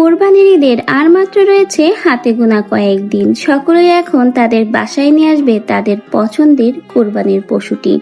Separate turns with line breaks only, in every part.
কোরবানির ঈদের আর মাত্র রয়েছে হাতে গোনা কয়েকদিন সকলেই এখন তাদের বাসায় নিয়ে আসবে তাদের পছন্দের কোরবানির পশুটি।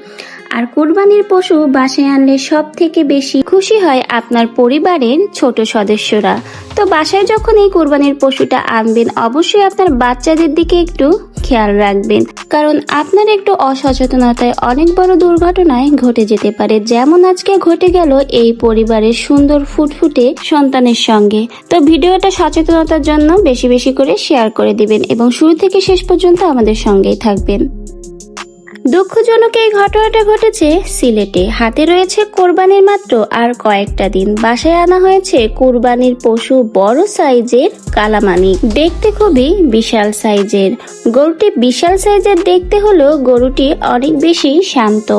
আর কোরবানির পশু বাসায় আনলে সব থেকে বেশি খুশি হয় আপনার পরিবারের ছোট সদস্যরা। তো বাসায় যখন এই কোরবানির পশুটা আনবেন, অবশ্যই আপনার বাচ্চাদের দিকে একটু খেয়াল রাখবেন। কারণ আপনার একটু অসচেতনতায় অনেক বড় দুর্ঘটনায় ঘটে যেতে পারে। যেমন আজকে ঘটে গেল এই পরিবারের সুন্দর ফুটফুটে সন্তানের সঙ্গে। তো ভিডিওটা সচেতনতার জন্য বেশি বেশি করে শেয়ার করে দিবেন এবং শুরু থেকে শেষ পর্যন্ত আমাদের সঙ্গেই থাকবেন। দুঃখজনক এই ঘটনাটা ঘটেছে সিলেটে। হাতে রয়েছে কোরবানির মাত্র আর কয়েকটা দিন। বাসায় আনা হয়েছে কোরবানির পশু বড় সাইজের কালামানিক দেখতে খুবই বিশাল সাইজের। গরুটি বিশাল সাইজের দেখতে হলেও গরুটি অনেক বেশি শান্ত।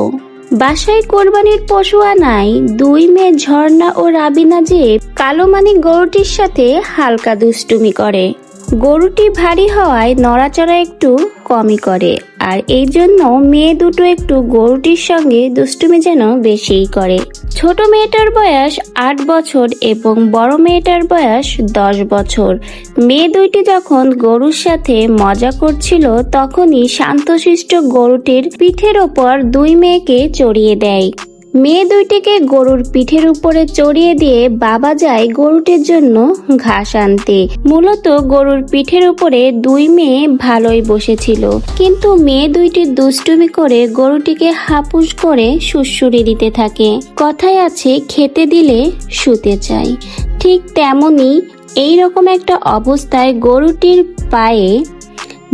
বাসায় কোরবানির পশু আনায় দুই মেয়ে ঝর্ণা ও রাবিনা যে কালো মানিক গরুটির সাথে হালকা দুষ্টুমি করে। গরুটি ভারী হওয়ায় নড়াচড়া একটু কমই করে। আর এই জন্য মেয়ে দুটো একটু গরুটির সঙ্গে দুষ্টুমি যেন বেশিই করে। ছোট মেয়েটার বয়স আট বছর এবং বড় মেয়েটার বয়স দশ বছর। মেয়ে দুইটি যখন গরুর সাথে মজা করছিল, তখনই শান্তশিষ্ট গরুটির পিঠের ওপর দুই মেয়েকে চড়িয়ে দেয়। মেয়ে দুইটিকে গরুর পিঠের উপরে চড়িয়ে দিয়ে বাবা যায় গরুটির জন্য ঘাস আনতে। মূলত গরুর পিঠের উপরে দুই মেয়ে ভালোই বসেছিল। কিন্তু মেয়ে দুইটি দুষ্টুমি করে গরুটিকে হাপুস করে সুসুরি দিতে থাকে। কথায় আছে, খেতে দিলে শুতে চায় ঠিক তেমনি এইরকম একটা অবস্থায় গরুটির পায়ে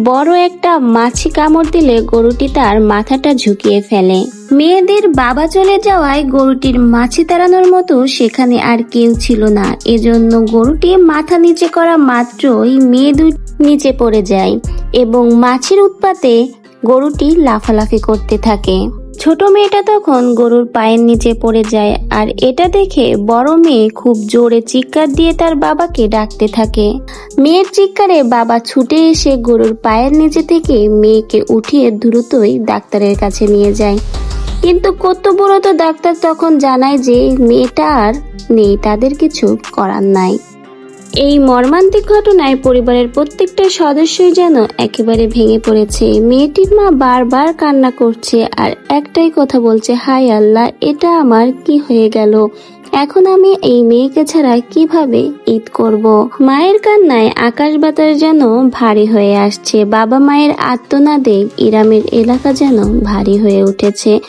বড় একটা মাছি কামড় দিলে গরুটি তার মাথাটা ঝুঁকিয়ে ফেলে। মেয়েদের বাবা চলে যাওয়ায় গরুটির মাছি তাড়ানোর মতো সেখানে আর কেউ ছিল না। এজন্য গরুটি মাথা নিচে করা মাত্রই মেয়ে দুই নিচে পড়ে যায় এবং মাছির উৎপাতে গরুটি লাফালাফি করতে থাকে। ছোট মেয়েটা তখন গরুর পায়ের নিচে পড়ে যায় আর এটা দেখে বড় মেয়ে খুব জোরে চিৎকার দিয়ে তার বাবাকে ডাকতে থাকে। মেয়ের চিৎকারে বাবা ছুটে এসে গরুর পায়ের নিচে থেকে মেয়েকে উঠিয়ে দ্রুতই ডাক্তারের কাছে নিয়ে যায়। কিন্তু কর্তব্যরত ডাক্তার তখন জানায় যে মেয়েটা আর নেই, তাদের কিছু করার নাই। এই মর্মান্তিক ঘটনায় পরিবারের প্রত্যেকটা সদস্যই যেন একেবারে ভেঙে পড়েছে। মেয়েটির মা বারবার কান্না করছে আর একটাই কথা বলছে, হাই আল্লাহ, এটা আমার কি হয়ে গেল? এখন আমি এই মেয়েকে ছাড়া কীভাবে ঈদ করব? মায়ের কান্নায় আকাশ বাতাস যেন ভারী হয়ে আসছে। বাবা মায়ের আত্মনাদে ইরামের এলাকা যেন ভারী হয়ে উঠেছে।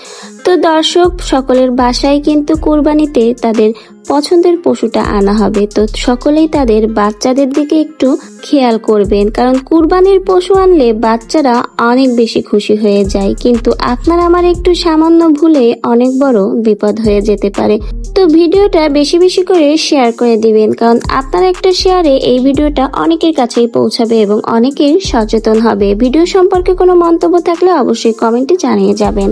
তো দর্শক, সকলের বাসায় কিন্তু কোরবানিতে তাদের পছন্দের পশুটা আনা হবে। তো সকলেই তাদের বাচ্চাদের দিকে একটু খেয়াল করবেন। কারণ কুরবানির পশু আনলে বাচ্চারা অনেক বেশি খুশি হয়ে যায়। কিন্তু আপনার আমার একটু সামান্য ভুলে অনেক বড় বিপদ হয়ে যেতে পারে। তো ভিডিওটা বেশি বেশি করে শেয়ার করে দিবেন। কারণ আপনার একটা শেয়ারে এই ভিডিওটা অনেকের কাছেই পৌঁছাবে এবং অনেকের সচেতন হবে। ভিডিও সম্পর্কে কোনো মন্তব্য থাকলে অবশ্যই কমেন্টে জানিয়ে যাবেন।